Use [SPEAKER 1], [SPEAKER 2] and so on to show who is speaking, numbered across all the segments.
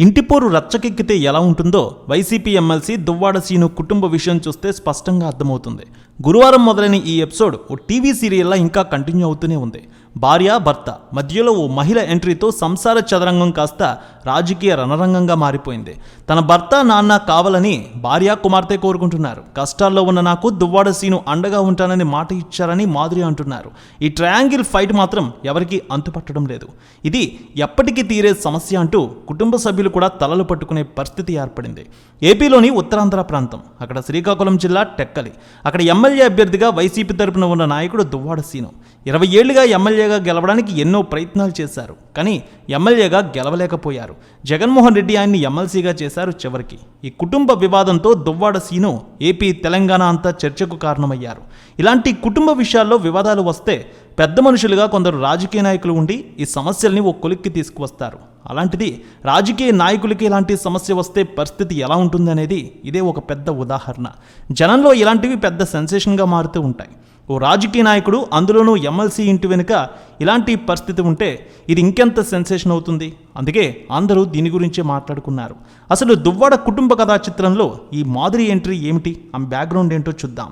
[SPEAKER 1] ఇంటిపోరు రచ్చకెక్కితే ఎలా ఉంటుందో YCP MLC Duvvada scene కుటుంబ విషయం చూస్తే స్పష్టంగా అర్థమవుతుంది. గురువారం మొదలైన ఈ ఎపిసోడ్ ఓ టీవీ సీరియల్లా ఇంకా కంటిన్యూ అవుతూనే ఉంది. భార్య భర్త మధ్యలో ఓ మహిళ ఎంట్రీతో సంసార చదరంగం కాస్త రాజకీయ రణరంగంగా మారిపోయింది. తన భర్త నాన్న కావాలని భార్య కుమార్తె కోరుకుంటున్నారు. కష్టాల్లో ఉన్న నాకు దువ్వాడ సీను అండగా ఉంటానని మాట ఇచ్చారని మాధురి అంటున్నారు. ఈ ట్రయాంగిల్ ఫైట్ మాత్రం ఎవరికీ అంతుపట్టడం లేదు. ఇది ఎప్పటికీ తీరే సమస్య అంటూ కుటుంబ సభ్యులు కూడా తలలు పట్టుకునే పరిస్థితి ఏర్పడింది. ఏపీలోని ఉత్తరాంధ్ర ప్రాంతం అక్కడ శ్రీకాకుళం జిల్లా టెక్కలి. అక్కడ ఎమ్మెల్యే అభ్యర్థిగా వైసీపీ తరపున ఉన్న నాయకుడు దువ్వాడ సీను. ఇరవై ఏళ్ళుగా ఎమ్మెల్యేగా గెలవడానికి ఎన్నో ప్రయత్నాలు చేశారు. కానీ ఎమ్మెల్యేగా గెలవలేకపోయారు. జగన్మోహన్ రెడ్డి ఆయన్ని ఎమ్మెల్సీగా చేశారు చివరికి. ఈ కుటుంబ వివాదంతో దువ్వాడ సీను ఏపీ తెలంగాణ అంతా చర్చకు కారణమయ్యారు. ఇలాంటి కుటుంబ విషయాల్లో వివాదాలు వస్తే పెద్ద మనుషులుగా కొందరు రాజకీయ నాయకులు ఉండి ఈ సమస్యల్ని ఓ కొలిక్కి తీసుకువస్తారు. అలాంటిది రాజకీయ నాయకులకి ఇలాంటి సమస్య వస్తే పరిస్థితి ఎలా ఉంటుందనేది ఇదే ఒక పెద్ద ఉదాహరణ. జనంలో ఇలాంటివి పెద్ద సెన్సేషన్గా మారుతూ ఉంటాయి. ఓ రాజకీయ నాయకుడు అందులోనూ ఎమ్మెల్సీ ఇంటి వెనుక ఇలాంటి పరిస్థితి ఉంటే ఇది ఇంకెంత సెన్సేషన్ అవుతుంది? అందుకే అందరూ దీని గురించే మాట్లాడుకున్నారు. అసలు దువ్వాడ కుటుంబ కథా చిత్రంలో ఈ మాదిరి ఎంట్రీ ఏమిటి? ఆమె బ్యాక్గ్రౌండ్ ఏంటో చూద్దాం.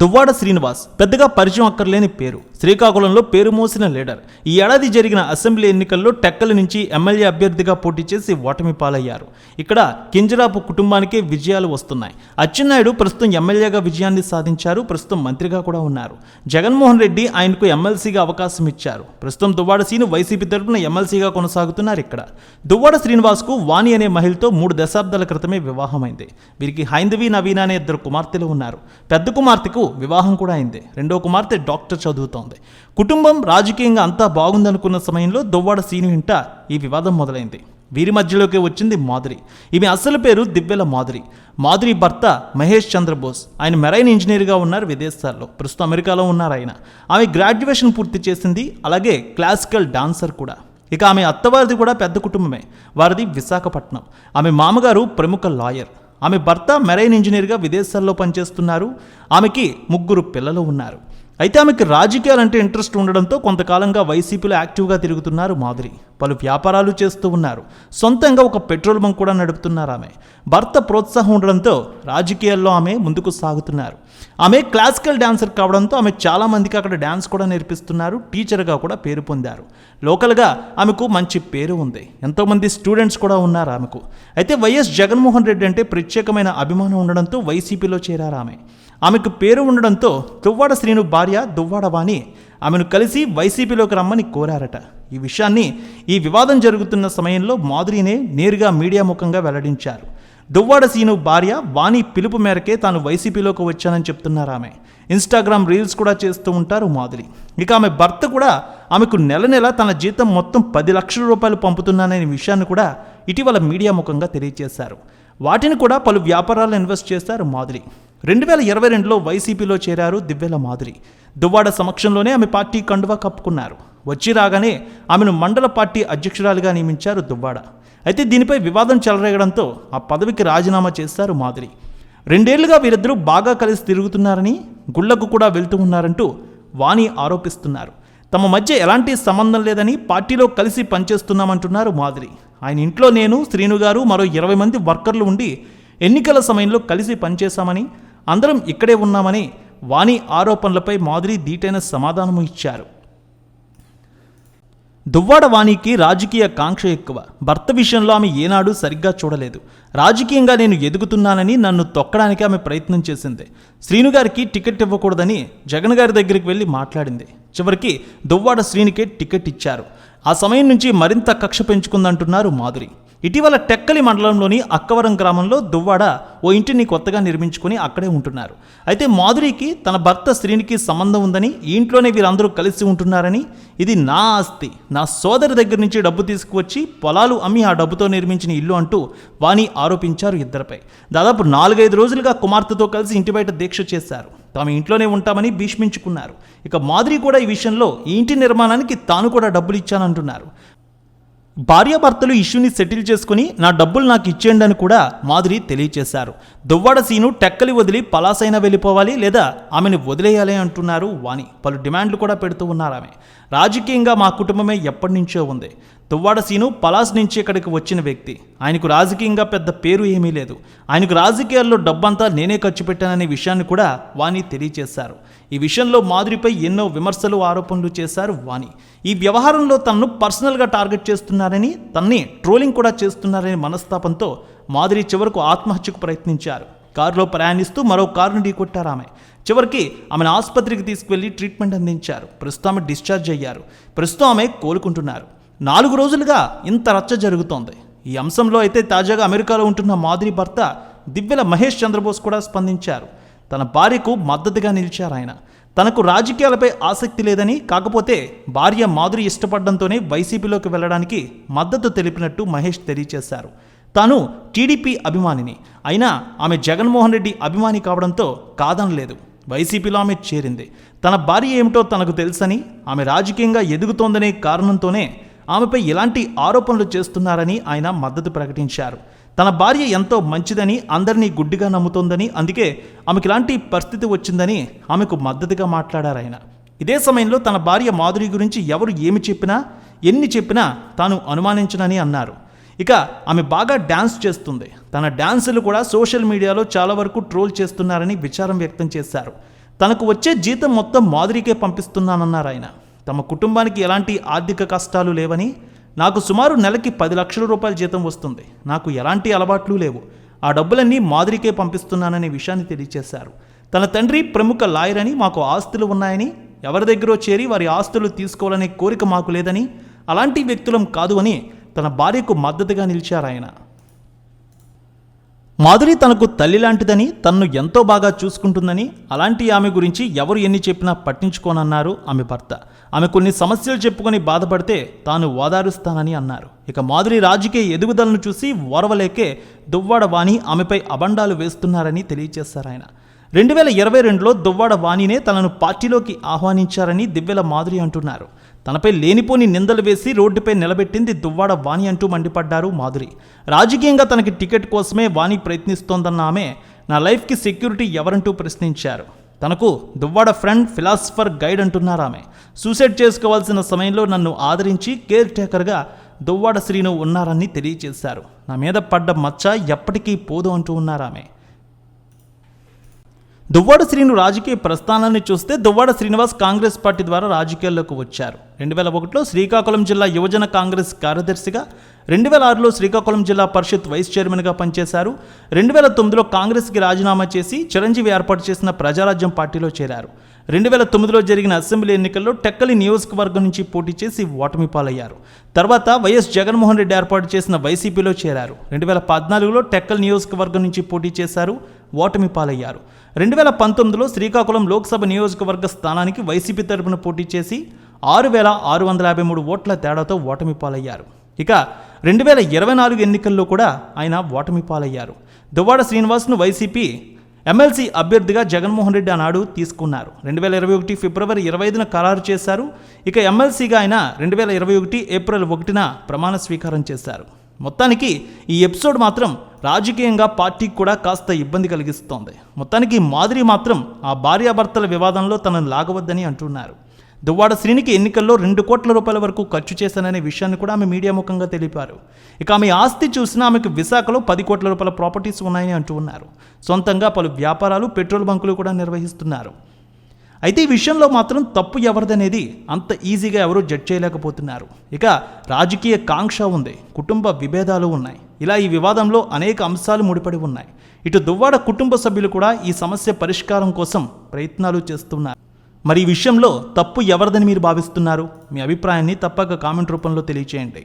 [SPEAKER 1] దువ్వాడ శ్రీనివాస్ పెద్దగా పరిచయం అక్కర్లేని పేరు. శ్రీకాకుళంలో పేరు మోసిన లీడర్. ఈ ఏడాది జరిగిన అసెంబ్లీ ఎన్నికల్లో టెక్కల నుంచి ఎమ్మెల్యే అభ్యర్థిగా పోటీ చేసి ఓటమి పాలయ్యారు. ఇక్కడ కింజరాపు కుటుంబానికే విజయాలు వస్తున్నాయి. అచ్చెన్నాయుడు ప్రస్తుతం ఎమ్మెల్యేగా విజయాన్ని సాధించారు. ప్రస్తుతం మంత్రిగా కూడా ఉన్నారు. జగన్మోహన్ రెడ్డి ఆయనకు ఎమ్మెల్సీగా అవకాశం ఇచ్చారు. ప్రస్తుతం దువ్వాడ సీను వైసీపీ తరపున ఎమ్మెల్సీగా కొనసాగుతున్నారు ఇక్కడ. దువ్వాడ శ్రీనివాస్కు వాణి అనే మహిళతో మూడు దశాబ్దాల క్రితమే వివాహమైంది. వీరికి హైందవి నవీన అనే ఇద్దరు కుమార్తెలు ఉన్నారు. పెద్ద కుమార్తెకు వివాహం కూడా అయింది. రెండో కుమార్తె డాక్టర్ చదువుతోంది. కుటుంబం రాజకీయంగా అంతా బాగుందనుకున్న సమయంలో దువ్వాడ సీను ఇంట ఈ వివాదం మొదలైంది. వీరి మధ్యలోకి వచ్చింది మాధురి. ఈమె అసలు పేరు దివ్యల మాధురి. మాధురి భర్త మహేష్ చంద్రబోస్. ఆయన మెరైన్ ఇంజనీర్గా ఉన్నారు విదేశాల్లో. ప్రస్తుతం అమెరికాలో ఉన్నారు ఆయన. ఆమె గ్రాడ్యుయేషన్ పూర్తి చేసింది అలాగే క్లాసికల్ డాన్సర్ కూడా. ఇక ఆమె అత్తవారిది కూడా పెద్ద కుటుంబమే. వారిది విశాఖపట్నం. ఆమె మామగారు ప్రముఖ లాయర్. ఆమె భర్త మెరైన్ ఇంజనీర్గా విదేశాల్లో పనిచేస్తున్నారు. ఆమెకి ముగ్గురు పిల్లలు ఉన్నారు. అయితే ఆమెకి రాజకీయాలంటే ఇంట్రెస్ట్ ఉండడంతో కొంతకాలంగా వైసీపీలో యాక్టివ్గా తిరుగుతున్నారు మాధురి. పలు వ్యాపారాలు చేస్తూ ఉన్నారు. సొంతంగా ఒక పెట్రోల్ బంక్ కూడా నడుపుతున్నారు ఆమె. భర్త ప్రోత్సాహం ఉండడంతో రాజకీయాల్లో ఆమె ముందుకు సాగుతున్నారు. ఆమె క్లాసికల్ డాన్సర్ కావడంతో ఆమె చాలామందికి అక్కడ డ్యాన్స్ కూడా నేర్పిస్తున్నారు. టీచర్గా కూడా పేరు పొందారు. లోకల్గా ఆమెకు మంచి పేరు ఉంది. ఎంతోమంది స్టూడెంట్స్ కూడా ఉన్నారు ఆమెకు. అయితే వైఎస్ జగన్మోహన్ రెడ్డి అంటే ప్రత్యేకమైన అభిమానం ఉండడంతో వైసీపీలో చేరారు ఆమె. ఆమెకు పేరు ఉండడంతో దువ్వాడ శ్రీను భార్య దువ్వాడ వాణి ఆమెను కలిసి వైసీపీలోకి రమ్మని కోరారట. ఈ విషయాన్ని ఈ వివాదం జరుగుతున్న సమయంలో మాధురినే నేరుగా మీడియా ముఖంగా వెల్లడించారు. దువ్వాడ సీను భార్య వాణి పిలుపు మేరకే తాను వైసీపీలోకి వచ్చానని చెప్తున్నారు ఆమె. ఇన్స్టాగ్రామ్ రీల్స్ కూడా చేస్తూ ఉంటారు మాధురి. ఇక ఆమె భర్త కూడా ఆమెకు నెల నెల తన జీతం మొత్తం పది లక్షల రూపాయలు పంపుతున్నాననే విషయాన్ని కూడా ఇటీవల మీడియా ముఖంగా తెలియజేశారు. వాటిని కూడా పలు వ్యాపారాలు ఇన్వెస్ట్ చేశారు మాధురి. రెండు వేల ఇరవై రెండులో వైసీపీలో చేరారు దివ్యల మాధురి దువ్వాడ సమక్షంలోనే ఆమె పార్టీ కండువా కప్పుకున్నారు. వచ్చి రాగానే ఆమెను మండల పార్టీ అధ్యక్షురాలుగా నియమించారు దువ్వాడ. అయితే దీనిపై వివాదం చెలరేగడంతో ఆ పదవికి రాజీనామా చేశారు మాధురి రెండేళ్ళుగా వీరిద్దరూ బాగా కలిసి తిరుగుతున్నారని గుళ్ళకు కూడా వెళ్తూ ఉన్నారంటూ వాణి ఆరోపిస్తున్నారు. తమ మధ్య ఎలాంటి సంబంధం లేదని పార్టీలో కలిసి పనిచేస్తున్నామంటున్నారు మాధురి ఆయన ఇంట్లో నేను శ్రీను గారు మరో ఇరవై మంది వర్కర్లు ఉండి ఎన్నికల సమయంలో కలిసి పనిచేశామని అందరం ఇక్కడే ఉన్నామని వాణి ఆరోపణలపై మాధురి దీటైన సమాధానం ఇచ్చారు. దువ్వాడ వాణికి రాజకీయ కాంక్ష ఎక్కువ. భర్త విషయంలో ఆమె ఏనాడు సరిగ్గా చూడలేదు. రాజకీయంగా నేను ఎదుగుతున్నానని నన్ను తొక్కడానికి ఆమె ప్రయత్నం చేసింది. శ్రీను గారికి టికెట్ ఇవ్వకూడదని జగన్ గారి దగ్గరికి వెళ్ళి మాట్లాడింది. చివరికి దువ్వాడ శ్రీనికే టికెట్ ఇచ్చారు. ఆ సమయం నుంచి మరింత కక్ష పెంచుకుందంటున్నారు మాధురి ఇటీవల టెక్కలి మండలంలోని అక్కవరం గ్రామంలో దువ్వాడ ఓ ఇంటిని కొత్తగా నిర్మించుకుని అక్కడే ఉంటున్నారు. అయితే మాధురికి తన భర్త శ్రీనికి సంబంధం ఉందని ఈ ఇంట్లోనే వీరందరూ కలిసి ఉంటున్నారని ఇది నా ఆస్తి. నా సోదరి దగ్గర నుంచి డబ్బు తీసుకువచ్చి పొలాలు అమ్మి ఆ డబ్బుతో నిర్మించిన ఇల్లు అంటూ వాణి ఆరోపించారు ఇద్దరిపై. దాదాపు నాలుగైదు రోజులుగా కుమార్తెతో కలిసి ఇంటి బయట దీక్ష చేశారు. తాము ఇంట్లోనే ఉంటామని భీష్మించుకున్నారు. ఇక మాధురి కూడా ఈ విషయంలో ఈ ఇంటి నిర్మాణానికి తాను కూడా డబ్బులు ఇచ్చానంటున్నారు. భార్యాభర్తలు ఇష్యూని సెటిల్ చేసుకుని నా డబ్బులు నాకు ఇచ్చేయండి అని కూడా మాధురి తెలియచేశారు. దువ్వాడ సీను టెక్కలి వదిలి పలాసైనా వెళ్ళిపోవాలి లేదా ఆమెను వదిలేయాలి అంటున్నారు వాణి. పలు డిమాండ్లు కూడా పెడుతూ ఉన్నారు ఆమె. రాజకీయంగా మా కుటుంబమే ఎప్పటి నుంచో ఉంది. దువ్వాడ సీను పలాస్ నుంచి ఇక్కడికి వచ్చిన వ్యక్తి. ఆయనకు రాజకీయంగా పెద్ద పేరు ఏమీ లేదు. ఆయనకు రాజకీయాల్లో డబ్బంతా నేనే ఖర్చు పెట్టాననే విషయాన్ని కూడా వాణి తెలియజేశారు. ఈ విషయంలో మాధురిపై ఎన్నో విమర్శలు ఆరోపణలు చేశారు వాణి. ఈ వ్యవహారంలో తనను పర్సనల్గా టార్గెట్ చేస్తున్నారని తన్ని ట్రోలింగ్ కూడా చేస్తున్నారనే మనస్తాపంతో మాధురి చివరకు ఆత్మహత్యకు ప్రయత్నించారు. కారులో ప్రయాణిస్తూ మరో కారును ఢీకొట్టారు ఆమె. చివరికి ఆమెను ఆసుపత్రికి తీసుకువెళ్ళి ట్రీట్మెంట్ అందించారు. ప్రస్తుతం ఆమె డిశ్చార్జ్ అయ్యారు. ప్రస్తుతం ఆమె కోలుకుంటున్నారు. నాలుగు రోజులుగా ఇంత రచ్చ జరుగుతోంది. ఈ అంశంలో అయితే తాజాగా అమెరికాలో ఉంటున్న మాధురి భర్త దివ్యల మహేష్ చంద్రబోస్ కూడా స్పందించారు. తన భార్యకు మద్దతుగా నిలిచారు ఆయన. తనకు రాజకీయాలపై ఆసక్తి లేదని కాకపోతే భార్య మాధురి ఇష్టపడడంతోనే వైసీపీలోకి వెళ్ళడానికి మద్దతు తెలిపినట్టు మహేష్ తెలియజేశారు. తాను టీడీపీ అభిమానిని. అయినా ఆమె జగన్మోహన్ రెడ్డి అభిమాని కావడంతో కాదనలేదు. వైసీపీలో ఆమె చేరింది. తన భార్య ఏమిటో తనకు తెలుసని ఆమె రాజకీయంగా ఎదుగుతోందనే కారణంతోనే ఆమెపై ఎలాంటి ఆరోపణలు చేస్తున్నారని ఆయన మద్దతు ప్రకటించారు. తన భార్య ఎంతో మంచిదని అందరినీ గుడ్డిగా నమ్ముతోందని అందుకే ఆమెకి ఇలాంటి పరిస్థితి వచ్చిందని ఆమెకు మద్దతుగా మాట్లాడారు ఆయన. ఇదే సమయంలో తన భార్య మాధురి గురించి ఎవరు ఏమి చెప్పినా ఎన్ని చెప్పినా తాను అనుమానించనని అన్నారు. ఇక ఆమె బాగా డ్యాన్స్ చేస్తుంది. తన డ్యాన్సులు కూడా సోషల్ మీడియాలో చాలా వరకు ట్రోల్ చేస్తున్నారని విచారం వ్యక్తం చేశారు. తనకు వచ్చే జీతం మొత్తం మాధురికే పంపిస్తున్నానన్నారు ఆయన. తమ కుటుంబానికి ఎలాంటి ఆర్థిక కష్టాలు లేవని నాకు సుమారు నెలకి పది లక్షల రూపాయల జీతం వస్తుంది. నాకు ఎలాంటి అలవాట్లు లేవు. ఆ డబ్బులన్నీ మాధురికే పంపిస్తున్నాననే విషయాన్ని తెలియజేశారు తన తండ్రి ప్రముఖ లాయర్ అని మాకు ఆస్తులు ఉన్నాయని ఎవరి దగ్గరో చేరి వారి ఆస్తులు తీసుకోవాలనే కోరిక మాకు లేదని అలాంటి వ్యక్తులం కాదు అని తన భార్యకు మద్దతుగా నిలిచారాయన మాధురి తనకు తల్లి లాంటిదని తన్ను ఎంతో బాగా చూసుకుంటుందని అలాంటి ఆమె గురించి ఎవరు ఎన్ని చెప్పినా పట్టించుకోనన్నారు ఆమె భర్త. ఆమె కొన్ని సమస్యలు చెప్పుకొని బాధపడితే తాను ఓదారుస్తానని అన్నారు. ఇక మాధురి రాజకీయ ఎదుగుదలను చూసి ఓర్వలేకే దువ్వాడ వాణి ఆమెపై అబండాలు వేస్తున్నారని తెలియజేశారు ఆయన. రెండు వేల ఇరవై రెండులో దువ్వాడ వాణినే తనను పార్టీలోకి ఆహ్వానించారని దివ్యల మాధురి అంటున్నారు. తనపై లేనిపోని నిందలు వేసి రోడ్డుపై నిలబెట్టింది దువ్వాడ వాణి అంటూ మండిపడ్డారు మాధురి. రాజకీయంగా తనకి టికెట్ కోసమే వాణి ప్రయత్నిస్తోందన్న ఆమె నా లైఫ్కి సెక్యూరిటీ ఎవరంటూ ప్రశ్నించారు. తనకు దువ్వాడ ఫ్రెండ్ ఫిలాసఫర్ గైడ్ అంటున్నారు ఆమె. సూసైడ్ చేసుకోవాల్సిన సమయంలో నన్ను ఆదరించి కేర్ టేకర్గా దువ్వాడ శ్రీను ఉన్నారని తెలియజేశారు నా మీద పడ్డ మచ్చ ఎప్పటికీ పోదు అంటూ ఉన్నారు ఆమె. దువ్వాడ శ్రీను రాజకీయ ప్రస్థానాన్ని చూస్తే దువ్వాడ శ్రీనివాస్ కాంగ్రెస్ పార్టీ ద్వారా రాజకీయాల్లోకి వచ్చారు. రెండు వేల ఒకటిలో శ్రీకాకుళం జిల్లా యువజన కాంగ్రెస్ కార్యదర్శిగా రెండు వేల ఆరులో శ్రీకాకుళం జిల్లా పరిషత్ వైస్ చైర్మన్గా పనిచేశారు. రెండు వేల తొమ్మిదిలో కాంగ్రెస్కి రాజీనామా చేసి చిరంజీవి ఏర్పాటు చేసిన ప్రజారాజ్యం పార్టీలో చేరారు. రెండు వేల తొమ్మిదిలో జరిగిన అసెంబ్లీ ఎన్నికల్లో టెక్కలి నియోజకవర్గం నుంచి పోటీ చేసి ఓటమి పాలయ్యారు. తర్వాత వైఎస్ జగన్మోహన్ రెడ్డి ఏర్పాటు చేసిన వైసీపీలో చేరారు. రెండు వేల పద్నాలుగులో టెక్కల్ నియోజకవర్గం నుంచి పోటీ చేశారు. ఓటమి పాలయ్యారు. రెండు వేల పంతొమ్మిదిలో శ్రీకాకుళం లోక్సభ నియోజకవర్గ స్థానానికి వైసీపీ తరపున పోటీ చేసి ఆరు వేల ఆరు వందల యాభై మూడు ఓట్ల తేడాతో ఓటమి పాలయ్యారు. ఇక రెండు వేల ఇరవై నాలుగు ఎన్నికల్లో కూడా ఆయన ఓటమి పాలయ్యారు. దువ్వాడ శ్రీనివాస్ను వైసీపీ ఎమ్మెల్సీ అభ్యర్థిగా జగన్మోహన్ రెడ్డి ఆనాడు తీసుకున్నారు. రెండు వేల ఇరవై ఒకటి ఫిబ్రవరి ఇరవై ఐదున ఖరారు చేశారు. ఇక ఎమ్మెల్సీగా ఆయన రెండు వేల ఇరవై ఒకటి ఏప్రిల్ ఒకటిన ప్రమాణ స్వీకారం చేశారు. మొత్తానికి ఈ ఎపిసోడ్ మాత్రం రాజకీయంగా పార్టీకి కూడా కాస్త ఇబ్బంది కలిగిస్తోంది. మొత్తానికి మాదిరి మాత్రం ఆ భార్యాభర్తల వివాదంలో తనను లాగవద్దని అంటున్నారు. దువ్వాడ శ్రీనికి ఎన్నికల్లో రెండు కోట్ల రూపాయల వరకు ఖర్చు చేశాననే విషయాన్ని కూడా ఆమె మీడియా ముఖంగా తెలిపారు. ఇక ఆమె ఆస్తి చూసినా ఆమెకు విశాఖలో పది కోట్ల రూపాయల ప్రాపర్టీస్ ఉన్నాయని అంటూ ఉన్నారు. సొంతంగా పలు వ్యాపారాలు పెట్రోల్ బంకులు కూడా నిర్వహిస్తున్నారు. అయితే ఈ విషయంలో మాత్రం తప్పు ఎవరిదనేది అంత ఈజీగా ఎవరూ జడ్జ్ చేయలేకపోతున్నారు. ఇక రాజకీయ కాంక్ష ఉంది కుటుంబ విభేదాలు ఉన్నాయి. ఇలా ఈ వివాదంలో అనేక అంశాలు ముడిపడి ఉన్నాయి. ఇటు దువ్వాడ కుటుంబ సభ్యులు కూడా ఈ సమస్య పరిష్కారం కోసం ప్రయత్నాలు చేస్తున్నారు. మరి ఈ విషయంలో తప్పు ఎవరిదని మీరు భావిస్తున్నారు? మీ అభిప్రాయాన్ని తప్పక కామెంట్ రూపంలో తెలియచేయండి.